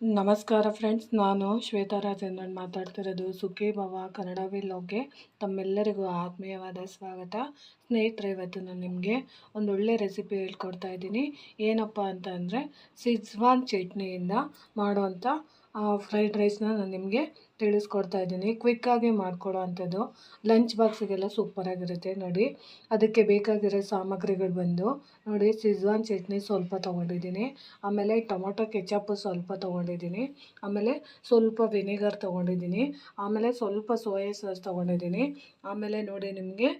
ನಮಸ್ಕಾರ ಫ್ರೆಂಡ್ಸ್, ನಾನು ಶ್ವೇತಾ ರಾಜೇಂದ್ರನ್ ಮಾತಾಡ್ತಿರೋದು ಸುಖಿ ಭವ, ಕನ್ನಡ ವಿಲ್ಲೋಗೆ ತಮ್ಮೆಲ್ಲರಿಗೂ ಆತ್ಮೀಯವಾದ ಸ್ವಾಗತ. ಸ್ನೇಹಿತರೆ, ಇವತ್ತು ನಾನು ನಿಮಗೆ ಒಂದು ಒಳ್ಳೆ ರೆಸಿಪಿ ಹೇಳ್ಕೊಡ್ತಾ ಇದ್ದೀನಿ. ಏನಪ್ಪ ಅಂತ ಅಂದರೆ ಸಿಜ್ವಾನ್ ಚಟ್ನಿಯಿಂದ ಮಾಡುವಂಥ ಫ್ರೈಡ್ ರೈಸ್ನ ನಾನು ನಿಮಗೆ ತಿಳಿಸ್ಕೊಡ್ತಾ ಇದ್ದೀನಿ. ಕ್ವಿಕ್ಕಾಗಿ ಮಾಡ್ಕೊಳ್ಳೋ ಅಂಥದ್ದು. ಲಂಚ್ ಬಾಕ್ಸಿಗೆಲ್ಲ ಸೂಪರಾಗಿರುತ್ತೆ ನೋಡಿ, ಅದಕ್ಕೆ ಬೇಕಾಗಿರೋ ಸಾಮಗ್ರಿಗಳು ಬಂದು ನೋಡಿ ಸಿಜ್ವಾನ್ ಚಟ್ನಿ ಸ್ವಲ್ಪ ತೊಗೊಂಡಿದ್ದೀನಿ. ಆಮೇಲೆ ಟೊಮೊಟೊ ಕೆಚಪ್ ಸ್ವಲ್ಪ ತೊಗೊಂಡಿದ್ದೀನಿ. ಆಮೇಲೆ ಸ್ವಲ್ಪ ವಿನೆಗರ್ ತೊಗೊಂಡಿದ್ದೀನಿ. ಆಮೇಲೆ ಸ್ವಲ್ಪ ಸೋಯಾ ಸಾಸ್ ತೊಗೊಂಡಿದ್ದೀನಿ. ಆಮೇಲೆ ನೋಡಿ ನಿಮಗೆ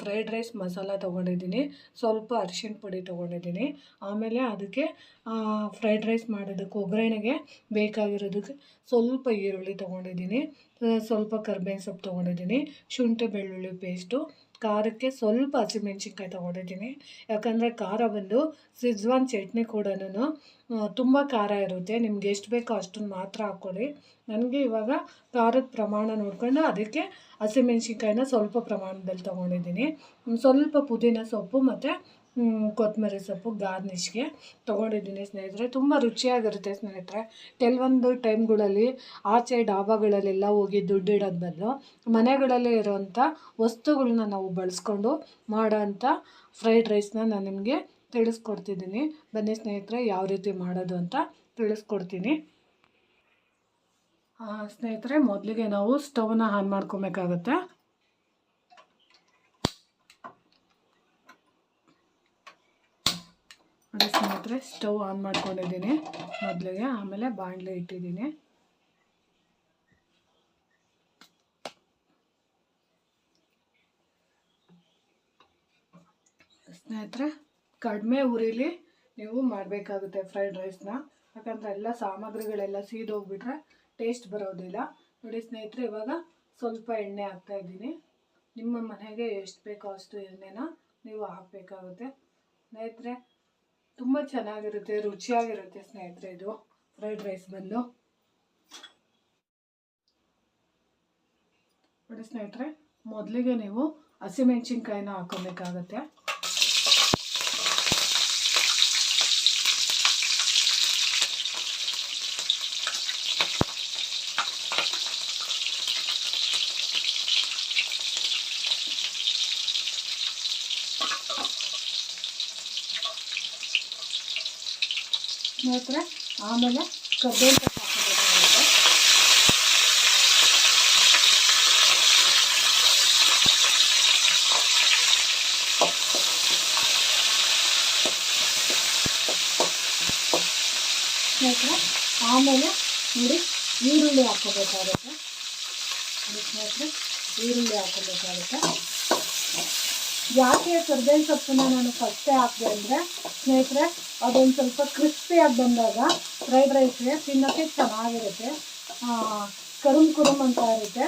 ಫ್ರೈಡ್ ರೈಸ್ ಮಸಾಲ ತೊಗೊಂಡಿದ್ದೀನಿ. ಸ್ವಲ್ಪ ಅರಿಶಿಣ ಪುಡಿ ತೊಗೊಂಡಿದ್ದೀನಿ. ಆಮೇಲೆ ಅದಕ್ಕೆ ಫ್ರೈಡ್ ರೈಸ್ ಮಾಡೋದಕ್ಕೆ ಒಗ್ಗರಣೆಗೆ ಬೇಕಾಗಿರೋದಕ್ಕೆ ಸ್ವಲ್ಪ ಈರುಳ್ಳಿ ತೊಗೊಂಡಿದ್ದೀನಿ. ಸ್ವಲ್ಪ ಕರ್ಬೇವಿನ ಸೊಪ್ಪು ತೊಗೊಂಡಿದ್ದೀನಿ. ಶುಂಠಿ ಬೆಳ್ಳುಳ್ಳಿ ಪೇಸ್ಟು ಖಾರಕ್ಕೆ ಸ್ವಲ್ಪ ಹಸಿಮೆಣ್ಸಿನ್ಕಾಯಿ ತೊಗೊಂಡಿದ್ದೀನಿ. ಯಾಕಂದರೆ ಖಾರ ಬಂದು ಸಿಜ್ವಾನ್ ಚಟ್ನಿ ಕೂಡ ತುಂಬ ಖಾರ ಇರುತ್ತೆ. ನಿಮ್ಗೆ ಎಷ್ಟು ಬೇಕೋ ಅಷ್ಟನ್ನು ಮಾತ್ರ ಹಾಕ್ಕೊಳ್ಳಿ ನನಗೆ ಇವಾಗ ಖಾರದ ಪ್ರಮಾಣ ನೋಡಿಕೊಂಡು ಅದಕ್ಕೆ ಹಸಿಮೆಣ್ಸಿನ್ಕಾಯಿನ ಸ್ವಲ್ಪ ಪ್ರಮಾಣದಲ್ಲಿ ತೊಗೊಂಡಿದ್ದೀನಿ. ಸ್ವಲ್ಪ ಪುದೀನ ಸೊಪ್ಪು ಮತ್ತು ಕೊತ್ತಂಬರಿ ಸೊಪ್ಪು, ಗಾರ್ನಿಷ್ಗೆ ತೊಗೊಂಡಿದ್ದೀನಿ ಸ್ನೇಹಿತರೆ. ತುಂಬ ರುಚಿಯಾಗಿರುತ್ತೆ ಸ್ನೇಹಿತರೆ. ಕೆಲವೊಂದು ಟೈಮ್ಗಳಲ್ಲಿ ಆಚೆ ಡಾಬಾಗಳಲ್ಲೆಲ್ಲ ಹೋಗಿ ದುಡ್ಡಿಡೋದು ಬದಲು ಮನೆಗಳಲ್ಲೇ ಇರೋವಂಥ ವಸ್ತುಗಳನ್ನ ನಾವು ಬಳಸ್ಕೊಂಡು ಮಾಡೋಂಥ ಫ್ರೈಡ್ ರೈಸ್ನ ನಾನು ನಿಮಗೆ ತಿಳಿಸ್ಕೊಡ್ತಿದ್ದೀನಿ. ಬನ್ನಿ ಸ್ನೇಹಿತರೆ, ಯಾವ ರೀತಿ ಮಾಡೋದು ಅಂತ ತಿಳಿಸ್ಕೊಡ್ತೀನಿ. ಸ್ನೇಹಿತರೆ, ಮೊದಲಿಗೆ ನಾವು ಸ್ಟವ್ನ ಆನ್ ಮಾಡ್ಕೊಬೇಕಾಗತ್ತೆ. ನೋಡಿ ಸ್ನೇಹಿತರೆ ಸ್ಟವ್ ಆನ್ ಮಾಡ್ಕೊಂಡಿದ್ದೀನಿ. ಮೊದಲಿಗೆ ಆಮೇಲೆ ಬಾಣಲೆ ಇಟ್ಟಿದ್ದೀನಿ. ಸ್ನೇಹಿತರೆ, ಕಡಿಮೆ ಉರಿಲಿ ನೀವು ಮಾಡಬೇಕಾಗುತ್ತೆ ಫ್ರೈಡ್ ರೈಸ್ನ ಯಾಕಂದರೆ ಎಲ್ಲ ಸಾಮಗ್ರಿಗಳೆಲ್ಲ ಸೀದೋಗ್ಬಿಟ್ರೆ ಟೇಸ್ಟ್ ಬರೋದಿಲ್ಲ. ನೋಡಿ ಸ್ನೇಹಿತರೆ, ಇವಾಗ ಸ್ವಲ್ಪ ಎಣ್ಣೆ ಹಾಕ್ತಾ ಇದ್ದೀನಿ. ನಿಮ್ಮ ಮನೆಗೆ ಎಷ್ಟು ಬೇಕೋ ಅಷ್ಟು ಎಣ್ಣೆನ ನೀವು ಹಾಕಬೇಕಾಗುತ್ತೆ. ಸ್ನೇಹಿತರೆ ತುಂಬ ಚೆನ್ನಾಗಿರುತ್ತೆ ರುಚಿಯಾಗಿರುತ್ತೆ ಸ್ನೇಹಿತರೆ ಇದು. ಫ್ರೈಡ್ ರೈಸ್ ಬಂದು. ನೋಡಿ ಸ್ನೇಹಿತರೆ ಮೊದಲಿಗೆ ನೀವು ಹಸಿಮೆಣ್ಸಿನ್ಕಾಯಿನ ಹಾಕೋಬೇಕಾಗತ್ತೆ. ಸ್ನೇಹಿತರೆ, ಆಮೇಲೆ ಸೊಪ್ಪು ಹಾಕಬೇಕಾಗುತ್ತೆ ಆಮೇಲೆ ನೋಡಿ ಈರುಳ್ಳಿ ಹಾಕೋಬೇಕಾಗುತ್ತೆ ಸ್ನೇಹಿತರೆ, ಈರುಳ್ಳಿ ಹಾಕೋಬೇಕಾಗುತ್ತೆ ಯಾಕೆ ಕರ್ಬೇವಿನ ಸೊಪ್ಪನ್ನ ನಾನು ಫಸ್ಟೇ ಹಾಕಿದೆ ಅಂದರೆ, ಸ್ನೇಹಿತರೆ ಅದೊಂದು ಸ್ವಲ್ಪ ಕ್ರಿಸ್ಪಿಯಾಗಿ ಬಂದಾಗ ಫ್ರೈಡ್ ರೈಸ್ಗೆ ತಿನ್ನೋಕ್ಕೆ ಚೆನ್ನಾಗಿರುತ್ತೆ. ಕರುಮ್ ಕುರುಮ್ ಅಂತ ಇರುತ್ತೆ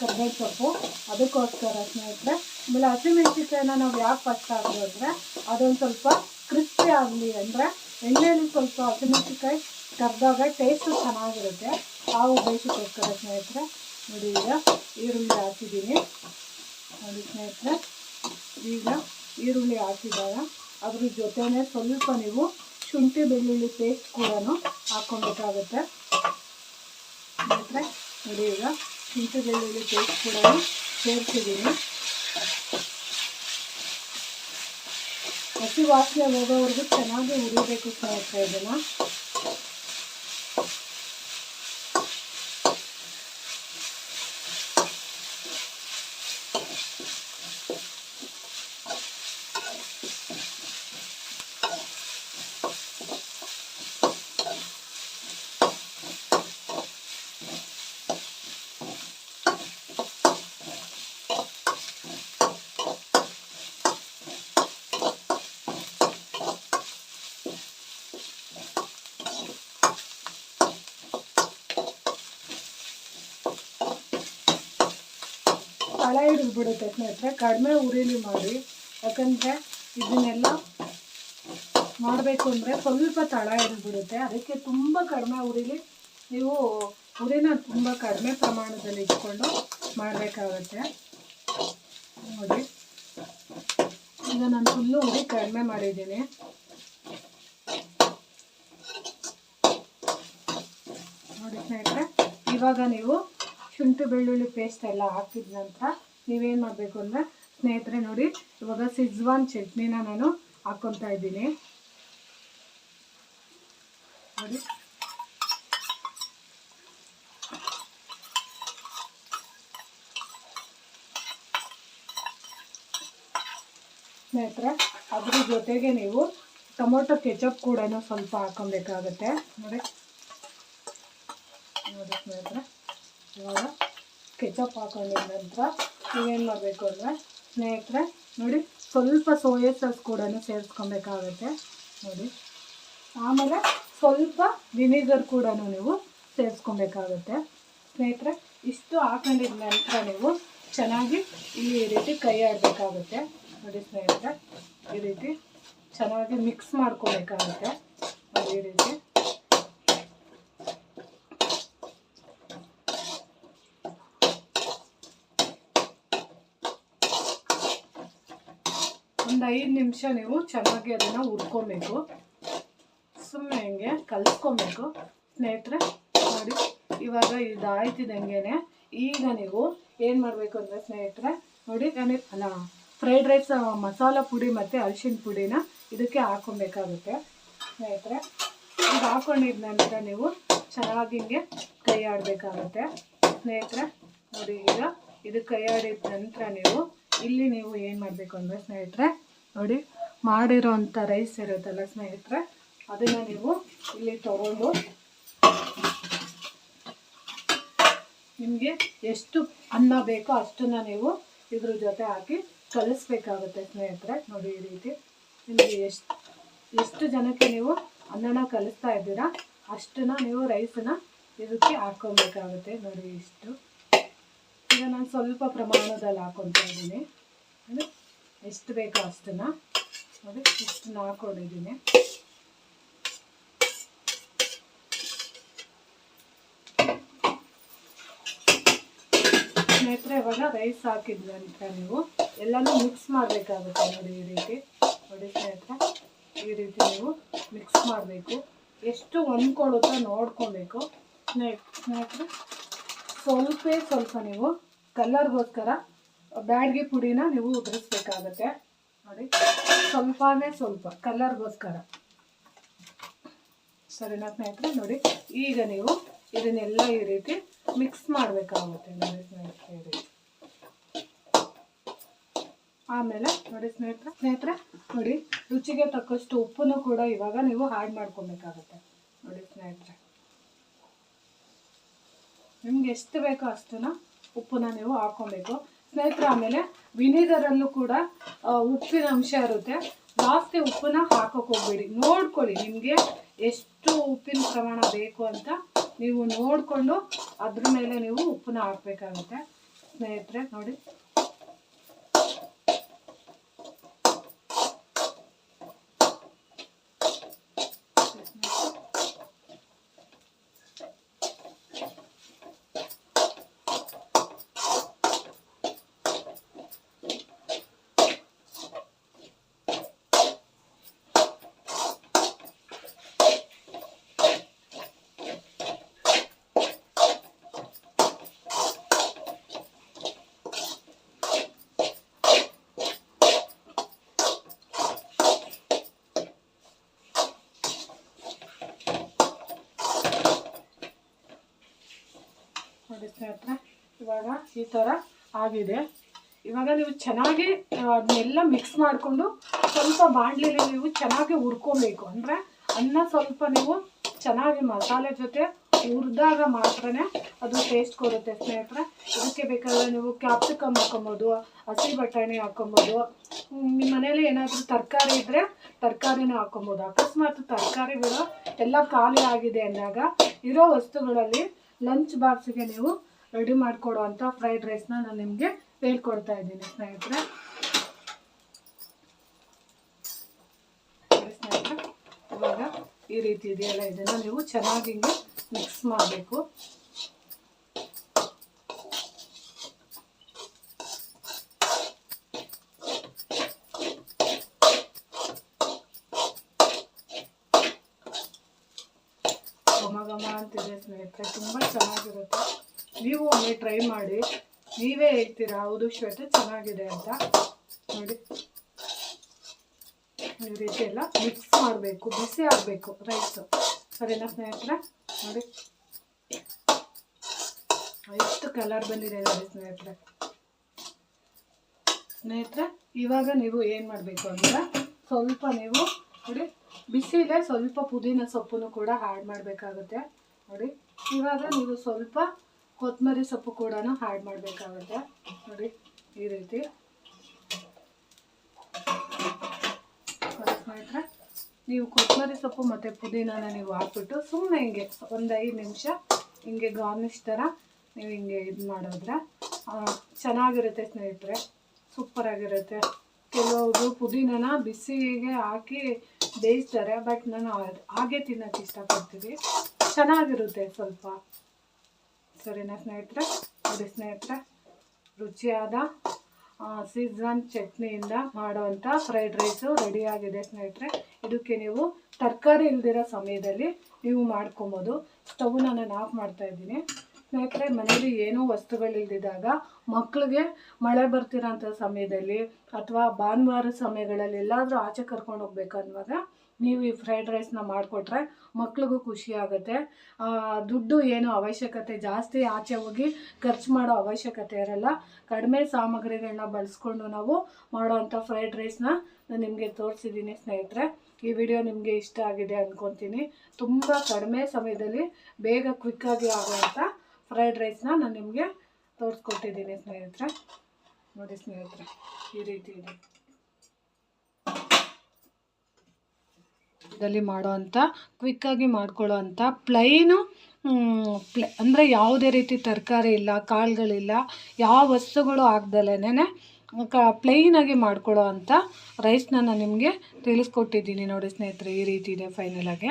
ಕರ್ಬೇವು ಸೊಪ್ಪು. ಅದಕ್ಕೋಸ್ಕರ ಸ್ನೇಹಿತರೆ, ಆಮೇಲೆ ಹಸಿಮೆಣ್ಸಿಕಾಯಿನ ನಾವು ಯಾಕೆ ಫಸ್ಟ್ ಹಾಕಿದ್ವಿ ಅಂದರೆ, ಅದೊಂದು ಸ್ವಲ್ಪ ಕ್ರಿಸ್ಪಿ ಆಗಲಿ ಅಂದರೆ ಎಣ್ಣೆಯಲ್ಲಿ ಸ್ವಲ್ಪ ಹಸಿಮೆಣ್ಸಿಕಾಯಿ ಕರೆದಾಗ ಟೇಸ್ಟು ಚೆನ್ನಾಗಿರುತ್ತೆ. ಆ ಉದ್ದೇಶಕ್ಕೋಸ್ಕರ ಸ್ನೇಹಿತರೆ, ನೋಡಿ ಈಗ ಈರುಳ್ಳಿ ಹಾಕಿದ್ದೀನಿ. ನೋಡಿ ಸ್ನೇಹಿತರೆ, ಈಗ ಈರುಳ್ಳಿ ಹಾಕಿದಾಗ ಅದ್ರ ಜೊತೆನೇ ಸ್ವಲ್ಪ ನೀವು ಶುಂಠಿ ಬೆಳ್ಳುಳ್ಳಿ ಪೇಸ್ಟ್ ಕೂಡ ಹಾಕ್ಕೊಬೇಕಾಗುತ್ತೆ. ಮತ್ತೆ ನೋಡಿ ಈಗ ಶುಂಠಿ ಬೆಳ್ಳುಳ್ಳಿ ಪೇಸ್ಟ್ ಕೂಡ ಸೇರಿಸಿದ್ದೀನಿ. ಹಸಿ ವಾಸನೆ ಹೋಗೋವರೆಗೂ ಚೆನ್ನಾಗಿ ಹುರಿಬೇಕು ಸ್ನೇಹಿತರೆ ಇದನ್ನು ತಳ ಹಿಡಿದ್ಬಿಡುತ್ತೆ. ಸ್ನೇಹಿತರೆ ಕಡಿಮೆ ಉರಿಲಿ ಮಾಡಿ. ಯಾಕಂದರೆ ಇದನ್ನೆಲ್ಲ ಮಾಡಬೇಕು ಅಂದರೆ ಸ್ವಲ್ಪ ತಳ ಹಿಡಿದ್ಬಿಡುತ್ತೆ. ಅದಕ್ಕೆ ತುಂಬ ಕಡಿಮೆ ಉರಿಲಿ ನೀವು ಉರಿನ ತುಂಬ ಕಡಿಮೆ ಪ್ರಮಾಣದಲ್ಲಿ ಇಟ್ಕೊಂಡು ಮಾಡಬೇಕಾಗತ್ತೆ. ನೋಡಿ. ಈಗ ನಾನು ಫುಲ್ಲು ಉರಿ ಕಡಿಮೆ ಮಾಡಿದ್ದೀನಿ. ನೋಡಿ ಸ್ನೇಹಿತರೆ, ಇವಾಗ ನೀವು ಶುಂಠಿ ಬೆಳ್ಳುಳ್ಳಿ ಪೇಸ್ಟ್ ಎಲ್ಲ ಹಾಕಿದ ನಂತರ ನೀವೇನು ಮಾಡಬೇಕು ಅಂದರೆ ಸ್ನೇಹಿತರೆ ನೋಡಿ, ಇವಾಗ ಸಿಜ್ವಾನ್ ಚಟ್ನಿನ ನಾನು ಹಾಕ್ಕೊತಾ ಇದ್ದೀನಿ. ನೋಡಿ. ಸ್ನೇಹಿತರೆ, ಅದ್ರ ಜೊತೆಗೆ ನೀವು ಟೊಮೊಟೊ ಕೆಚಪ್ ಕೂಡ ಸ್ವಲ್ಪ ಹಾಕೊಬೇಕಾಗತ್ತೆ. ನೋಡಿ. ನೋಡಿ ಸ್ನೇಹಿತರೆ. ಇವಾಗ ಕೆಚಪ್ ಹಾಕೊಂಡಿದ ನಂತರ ನೀವೇನು ಮಾಡಬೇಕು ಅಂದರೆ ಸ್ನೇಹಿತರೆ, ನೋಡಿ ಸ್ವಲ್ಪ ಸೋಯಾ ಸಾಸ್ ಕೂಡ ಸೇರಿಸ್ಕೊಬೇಕಾಗತ್ತೆ. ನೋಡಿ. ಆಮೇಲೆ ಸ್ವಲ್ಪ ವಿನಿಗರ್ ಕೂಡ ನೀವು ಸೇರಿಸ್ಕೊಬೇಕಾಗತ್ತೆ. ಸ್ನೇಹಿತರೆ, ಇಷ್ಟು ಹಾಕೊಂಡಿದ ನಂತರ ನೀವು ಚೆನ್ನಾಗಿ ಈ ರೀತಿ ಕೈ ಆಡಬೇಕಾಗುತ್ತೆ ನೋಡಿ ಸ್ನೇಹಿತರೆ, ಈ ರೀತಿ ಚೆನ್ನಾಗಿ ಮಿಕ್ಸ್ ಮಾಡ್ಕೋಬೇಕಾಗುತ್ತೆ. ಈ ರೀತಿ ಒಂದು ಐದು ನಿಮಿಷ ನೀವು ಚೆನ್ನಾಗಿ ಅದನ್ನು ಹುರ್ಕೊಬೇಕು. ಸುಮ್ಮನೆ ಹಿಂಗೆ ಕಲಿಸ್ಕೊಬೇಕು. ಸ್ನೇಹಿತರೆ, ನೋಡಿ, ಇವಾಗ ಇದಾಯ್ತಿದಂಗೆ ಈಗ ನೀವು ಏನು ಮಾಡಬೇಕು ಅಂದರೆ ಸ್ನೇಹಿತರೆ, ನೋಡಿ, ನಾನು ಅಲ್ಲ ಫ್ರೈಡ್ ರೈಸ್ ಮಸಾಲ ಪುಡಿ ಮತ್ತು ಅರಿಶಿನ ಪುಡಿನ ಇದಕ್ಕೆ ಹಾಕೊಬೇಕಾಗುತ್ತೆ. ಸ್ನೇಹಿತರೆ, ಇದು ಹಾಕೊಂಡಿದ ನಂತರ ನೀವು ಚೆನ್ನಾಗಿ ಹಿಂಗೆ ಕೈ ಆಡಬೇಕಾಗುತ್ತೆ. ಸ್ನೇಹಿತರೆ, ನೋಡಿ, ಈಗ ಇದು ಕೈ ಆಡಿದ ನಂತರ ನೀವು ಇಲ್ಲಿ ನೀವು ಏನು ಮಾಡಬೇಕು ಅಂದರೆ ಸ್ನೇಹಿತರೆ ನೋಡಿ, ಮಾಡಿರೋಂಥ ರೈಸ್ ಇರುತ್ತಲ್ಲ ಸ್ನೇಹಿತರೆ, ಅದನ್ನು ನೀವು ಇಲ್ಲಿ ತಗೊಂಡು ನಿಮಗೆ ಎಷ್ಟು ಅನ್ನ ಬೇಕೋ ಅಷ್ಟನ್ನು ನೀವು ಇದ್ರ ಜೊತೆ ಹಾಕಿ ಕಲಿಸ್ಬೇಕಾಗುತ್ತೆ ಸ್ನೇಹಿತರೆ. ನೋಡಿ ಈ ರೀತಿ ನಿಮಗೆ ಎಷ್ಟು ಎಷ್ಟು ಜನಕ್ಕೆ ನೀವು ಅನ್ನನ ಕಲಿಸ್ತಾ ಇದ್ದೀರಾ, ಅಷ್ಟನ್ನ ನೀವು ರೈಸನ್ನ ಇದಕ್ಕೆ ಹಾಕ್ಕೊಬೇಕಾಗುತ್ತೆ ನೋಡಿ ಇಷ್ಟು. ಈಗ ನಾನು ಸ್ವಲ್ಪ ಪ್ರಮಾಣದಲ್ಲಿ ಹಾಕೊತಾ ಇದ್ದೀನಿ. ಎಷ್ಟು ಬೇಕೋ ಅಷ್ಟನ್ನು ನೋಡಿ ಇಷ್ಟನ್ನ ಹಾಕೊಂಡಿದ್ದೀನಿ ಸ್ನೇಹಿತರೆ, ಇವಾಗ ರೈಸ್ ಹಾಕಿದ ಅಂತ ನೀವು. ಎಲ್ಲನೂ ಮಿಕ್ಸ್ ಮಾಡಬೇಕಾಗುತ್ತೆ ನೋಡಿ ಈ ರೀತಿ. ನೋಡಿ ಸ್ನೇಹಿತರೆ, ಈ ರೀತಿ ನೀವು ಮಿಕ್ಸ್ ಮಾಡಬೇಕು. ಎಷ್ಟು ಹೊಂದ್ಕೊಳ್ಳುತ್ತೋ ನೋಡ್ಕೊಬೇಕು. ಸ್ನೇ ಸ್ನೇಹಿತರೆ, ಸ್ವಲ್ಪ ಸ್ವಲ್ಪ ನೀವು ಕಲರ್ಗೋಸ್ಕರ ಬ್ಯಾಡ್ಗೆ ಪುಡಿನ ನೀವು ಉದುರಿಸ್ಬೇಕಾಗತ್ತೆ. ನೋಡಿ, ಸ್ವಲ್ಪನೇ ಸ್ವಲ್ಪ, ಕಲರ್ಗೋಸ್ಕರ. ಸರಿನಾ ಸ್ನೇಹಿತರೆ? ನೋಡಿ, ಈಗ ನೀವು ಇದನ್ನೆಲ್ಲ ಈ ರೀತಿ ಮಿಕ್ಸ್ ಮಾಡಬೇಕಾಗುತ್ತೆ. ನೋಡಿ ಸ್ನೇಹಿತರೆ ಆಮೇಲೆ, ನೋಡಿ ಸ್ನೇಹಿತರೆ ಸ್ನೇಹಿತರೆ, ನೋಡಿ, ರುಚಿಗೆ ತಕ್ಕಷ್ಟು ಉಪ್ಪನ್ನು ಕೂಡ ಇವಾಗ ನೀವು ಆ್ಯಡ್ ಮಾಡ್ಕೊಬೇಕಾಗುತ್ತೆ. ನೋಡಿ ಸ್ನೇಹಿತರೆ. ನಿಮ್ಗೆ ಎಷ್ಟು ಬೇಕೋ ಅಷ್ಟನ್ನ ಉಪ್ಪನ್ನ ನೀವು ಹಾಕ್ಕೊಬೇಕು. ಸ್ನೇಹಿತರೆ, ಆಮೇಲೆ ವಿನೆಗರಲ್ಲೂ ಕೂಡ ಉಪ್ಪಿನ ಅಂಶ ಇರುತ್ತೆ. ಜಾಸ್ತಿ ಉಪ್ಪನ್ನ ಹಾಕೋಕೆ ಹೋಗ್ಬೇಡಿ. ನೋಡ್ಕೊಳ್ಳಿ ನಿಮಗೆ ಎಷ್ಟು ಉಪ್ಪಿನ ಪ್ರಮಾಣ ಬೇಕು ಅಂತ ನೀವು ನೋಡಿಕೊಂಡು ಅದ್ರ ಮೇಲೆ ನೀವು ಉಪ್ಪನ್ನ ಹಾಕಬೇಕಾಗುತ್ತೆ. ಸ್ನೇಹಿತರೆ ನೋಡಿ ನೋಡಿ ಸ್ನೇಹಿತರೆ ಇವಾಗ ಈ ಥರ ಆಗಿದೆ. ಇವಾಗ ನೀವು ಚೆನ್ನಾಗಿ ಅದನ್ನೆಲ್ಲ ಮಿಕ್ಸ್ ಮಾಡಿಕೊಂಡು ಸ್ವಲ್ಪ ಬಾಣಲಿಲಿ ನೀವು ಚೆನ್ನಾಗಿ ಹುರ್ಕೊಬೇಕು. ಅಂದರೆ ಅನ್ನ ಸ್ವಲ್ಪ ನೀವು ಚೆನ್ನಾಗಿ ಮಸಾಲೆ ಜೊತೆ ಹುರಿದಾಗ ಮಾತ್ರನೇ ಅದು ಟೇಸ್ಟ್ ಕೊಡುತ್ತೆ ಸ್ನೇಹಿತರೆ. ಅದಕ್ಕೆ ಬೇಕಾದ್ರೆ ನೀವು ಕ್ಯಾಪ್ಸಿಕಮ್ ಹಾಕೊಬೋದು ಹಸಿ ಬಟಾಣಿ ಹಾಕೊಬೋದು ನಿಮ್ಮ ಮನೇಲಿ ಏನಾದರೂ ತರಕಾರಿ ಇದ್ದರೆ ತರಕಾರಿನ ಹಾಕೊಬೋದು ಅಕಸ್ಮಾತ್ ತರಕಾರಿಗಳು ಎಲ್ಲ ಖಾಲಿ ಆಗಿದೆ ಅಂದಾಗ ಇರೋ ವಸ್ತುಗಳಲ್ಲಿ ಲಂಚ್ ಬಾಕ್ಸಿಗೆ ನೀವು ರೆಡಿ ಮಾಡಿಕೊಡುವಂಥ ಫ್ರೈಡ್ ರೈಸ್ನ ನಾನು ನಿಮಗೆ ಹೇಳ್ಕೊಡ್ತಾ ಇದ್ದೀನಿ ಸ್ನೇಹಿತರೆ. ಸ್ನೇಹಿತರೆ, ಇವಾಗ ಈ ರೀತಿ ಇದೆಯಲ್ಲ, ಇದನ್ನು ನೀವು ಚೆನ್ನಾಗಿ ಹಿಂಗೆ ಮಿಕ್ಸ್ ಮಾಡಬೇಕು. ಘಮ ಘಮ ಅಂತಿದೆ ಸ್ನೇಹಿತರೆ, ತುಂಬ ಚೆನ್ನಾಗಿರುತ್ತೆ. ನೀವು ಒಮ್ಮೆ ಟ್ರೈ ಮಾಡಿ. ನೀವೇ ಹೇಳ್ತೀರಾ, ಹೌದು, ಶ್ವೇತ ಚೆನ್ನಾಗಿದೆ ಅಂತ? ನೋಡಿ. ಈ ರೀತಿ ಎಲ್ಲ ಮಿಕ್ಸ್ ಮಾಡಬೇಕು, ಬಿಸಿ ಆಗಬೇಕು ರೈಸು ಸರಿನಾ ಸ್ನೇಹಿತರೆ? ನೋಡಿ. ಎಷ್ಟು ಕಲರ್ ಬಂದಿದೆ ನೋಡಿ ಸ್ನೇಹಿತರೆ. ಸ್ನೇಹಿತರೆ, ಇವಾಗ ನೀವು ಏನು ಮಾಡಬೇಕು ಅಂದ್ರೆ ಸ್ವಲ್ಪ ನೀವು, ನೋಡಿ, ಬಿಸಿಲೆ ಸ್ವಲ್ಪ ಪುದೀನ ಸೊಪ್ಪನ್ನು ಕೂಡ ಆ್ಯಡ್ ಮಾಡಬೇಕಾಗುತ್ತೆ. ನೋಡಿ, ಇವಾಗ ನೀವು ಸ್ವಲ್ಪ ಕೊತ್ತಂಬರಿ ಸೊಪ್ಪು ಕೂಡ ಆ್ಯಡ್ ಮಾಡಬೇಕಾಗುತ್ತೆ. ನೋಡಿ, ಈ ರೀತಿ. ಮಾತ್ರ ನೀವು ಕೊತ್ತಂಬರಿ ಸೊಪ್ಪು ಮತ್ತು ಪುದೀನಾನ ನೀವು ಹಾಕ್ಬಿಟ್ಟು ಸುಮ್ಮನೆ ಹಿಂಗೆ ಒಂದು ಐದು ನಿಮಿಷ ಹಿಂಗೆ ಗಾರ್ನಿಷ್ ಥರ ನೀವು ಹಿಂಗೆ ಇದು ಮಾಡಿದ್ರೆ ಚೆನ್ನಾಗಿರುತ್ತೆ ಸ್ನೇಹಿತರೆ ಸೂಪರಾಗಿರುತ್ತೆ ಕೆಲವರು ಪುದೀನಾನ ಬಿಸಿಗೆ ಹಾಕಿ ಬೇಯಿಸ್ತಾರೆ, ಬಟ್ ನಾನು ಹಾಗೆ ತಿನ್ನೋಕ್ಕೆ ಇಷ್ಟಪಡ್ತೀವಿ ಚೆನ್ನಾಗಿರುತ್ತೆ ಸ್ವಲ್ಪ. ಸರಿನಾ ಸ್ನೇಹಿತರೆ? ನೋಡಿ ಸ್ನೇಹಿತರೆ, ರುಚಿಯಾದ ಸೀಸನ್ ಚಟ್ನಿಯಿಂದ ಮಾಡುವಂಥ ಫ್ರೈಡ್ ರೈಸು ರೆಡಿಯಾಗಿದೆ ಸ್ನೇಹಿತರೆ. ಇದಕ್ಕೆ ನೀವು ತರಕಾರಿ ಇಲ್ದಿರೋ ಸಮಯದಲ್ಲಿ ನೀವು ಮಾಡ್ಕೊಬೋದು. ಸ್ಟವ್ನ ನಾನು ಆಫ್ ಮಾಡ್ತಾ ಇದ್ದೀನಿ. ಸ್ನೇಹಿತರೆ ಮನೇಲಿ ಏನೂ ವಸ್ತುಗಳಿಲ್ದಿದ್ದಾಗ ಮಕ್ಕಳಿಗೆ ಮಳೆ ಬರ್ತಿರೋಂಥ ಸಮಯದಲ್ಲಿ ಅಥವಾ ಭಾನುವಾರ ಸಮಯಗಳಲ್ಲಿ ಎಲ್ಲಾದರೂ ಆಚೆ ಕರ್ಕೊಂಡು ಹೋಗ್ಬೇಕು ಅನ್ನುವಾಗ ನೀವು ಈ ಫ್ರೈಡ್ ರೈಸ್ನ ಮಾಡಿಕೊಟ್ರೆ ಮಕ್ಳಿಗೂ ಖುಷಿ ಆಗುತ್ತೆ. ದುಡ್ಡು ಏನು ಅವಶ್ಯಕತೆ ಜಾಸ್ತಿ ಆಚೆ ಹೋಗಿ ಖರ್ಚು ಮಾಡೋ ಅವಶ್ಯಕತೆ ಇರಲ್ಲ. ಕಡಿಮೆ ಸಾಮಗ್ರಿಗಳನ್ನ ಬಳಸ್ಕೊಂಡು ನಾವು ಮಾಡೋವಂಥ ಫ್ರೈಡ್ ರೈಸ್ನ ನಾನು ನಿಮಗೆ ತೋರಿಸಿದ್ದೀನಿ ಸ್ನೇಹಿತರೆ. ಈ ವಿಡಿಯೋ ನಿಮಗೆ ಇಷ್ಟ ಆಗಿದೆ ಅಂದ್ಕೊತೀನಿ ತುಂಬ ಕಡಿಮೆ ಸಮಯದಲ್ಲಿ ಬೇಗ ಕ್ವಿಕ್ಕಾಗಿ ಆಗುವಂಥ ಫ್ರೈಡ್ ರೈಸ್ನ ನಾನು ನಿಮಗೆ ತೋರಿಸ್ಕೊಟ್ಟಿದ್ದೀನಿ ಸ್ನೇಹಿತರೆ. ನೋಡಿ ಸ್ನೇಹಿತರೆ, ಈ ರೀತಿ ಇದೆ. ಇದರಲ್ಲಿ ಮಾಡೋವಂಥ ಕ್ವಿಕ್ಕಾಗಿ ಮಾಡ್ಕೊಳ್ಳೋ ಅಂಥ ಪ್ಲೈನು ಪ್ಲ, ಅಂದರೆ ಯಾವುದೇ ರೀತಿ ತರಕಾರಿ ಇಲ್ಲ, ಕಾಳುಗಳಿಲ್ಲ, ಯಾವ ವಸ್ತುಗಳು ಆಗ್ದಲೇನೆ ಕ ಪ್ಲೈನಾಗಿ ಮಾಡ್ಕೊಳ್ಳೋ ಅಂಥ ರೈಸ್ನ ನಾನು ನಿಮಗೆ ತಿಳಿಸ್ಕೊಟ್ಟಿದ್ದೀನಿ ನೋಡಿ ಸ್ನೇಹಿತರೆ ಈ ರೀತಿ ಇದೆ ಫೈನಲಾಗಿ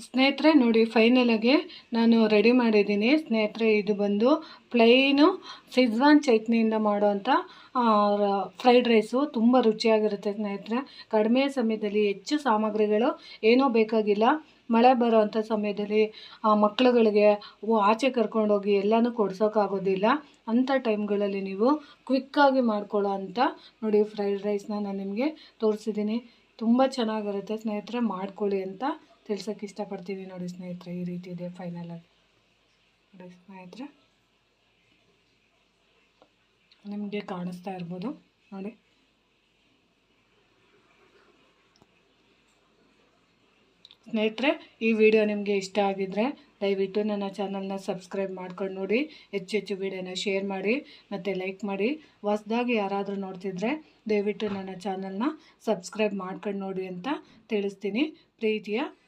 ಸ್ನೇಹಿತರೆ, ನೋಡಿ ಫೈನಲಾಗಿ ನಾನು ರೆಡಿ ಮಾಡಿದ್ದೀನಿ. ಸ್ನೇಹಿತರೆ, ಇದು ಬಂದು ಪ್ಲೈನು ಸಿಜ್ವಾನ್ ಚಟ್ನಿಯಿಂದ ಮಾಡುವಂಥ ಫ್ರೈಡ್ ರೈಸು ತುಂಬ ರುಚಿಯಾಗಿರುತ್ತೆ ಸ್ನೇಹಿತರೆ. ಕಡಿಮೆ ಸಮಯದಲ್ಲಿ ಹೆಚ್ಚು ಸಾಮಗ್ರಿಗಳು ಏನೂ ಬೇಕಾಗಿಲ್ಲ. ಮಳೆ ಬರೋವಂಥ ಸಮಯದಲ್ಲಿ, ಆ, ಮಕ್ಳುಗಳಿಗೆ ಓ, ಆಚೆ ಕರ್ಕೊಂಡೋಗಿ ಎಲ್ಲನೂ ಕೊಡ್ಸೋಕ್ಕಾಗೋದಿಲ್ಲ ಅಂಥ ಟೈಮ್ಗಳಲ್ಲಿ ನೀವು ಕ್ವಿಕ್ಕಾಗಿ ಮಾಡ್ಕೊಳ್ಳೋ ಅಂತ, ನೋಡಿ ಫ್ರೈಡ್ ರೈಸ್ನ ನಾನು ನಿಮಗೆ ತೋರಿಸಿದ್ದೀನಿ. ತುಂಬ ಚೆನ್ನಾಗಿರುತ್ತೆ ಸ್ನೇಹಿತರೆ, ಮಾಡ್ಕೊಳ್ಳಿ ಅಂತ ತಿಳ್ಸೋಕ್ಕೆ ಇಷ್ಟಪಡ್ತೀನಿ ನೋಡಿ ಸ್ನೇಹಿತರೆ, ಈ ರೀತಿ ಇದೆ ಫೈನಲಾಗಿ ನೋಡಿ ಸ್ನೇಹಿತರೆ, ನಿಮಗೆ ಕಾಣಿಸ್ತಾ ಇರ್ಬೋದು, ನೋಡಿ. ಸ್ನೇಹಿತರೆ, ಈ ವಿಡಿಯೋ ನಿಮಗೆ ಇಷ್ಟ ಆಗಿದ್ರೆ ದಯವಿಟ್ಟು ನನ್ನ ಚಾನಲ್ನ ಸಬ್ಸ್ಕ್ರೈಬ್ ಮಾಡ್ಕೊಂಡು ನೋಡಿ, ಹೆಚ್ಚು ಹೆಚ್ಚು ವಿಡಿಯೋನ ಶೇರ್ ಮಾಡಿ, ಮತ್ತು ಲೈಕ್ ಮಾಡಿ. ಹೊಸ್ದಾಗಿ ಯಾರಾದರೂ ನೋಡ್ತಿದ್ರೆ ದಯವಿಟ್ಟು ನನ್ನ ಚಾನಲ್ನ ಸಬ್ಸ್ಕ್ರೈಬ್ ಮಾಡ್ಕೊಂಡು ನೋಡಿ ಅಂತ ತಿಳಿಸ್ತೀನಿ. ಪ್ರೀತಿಯ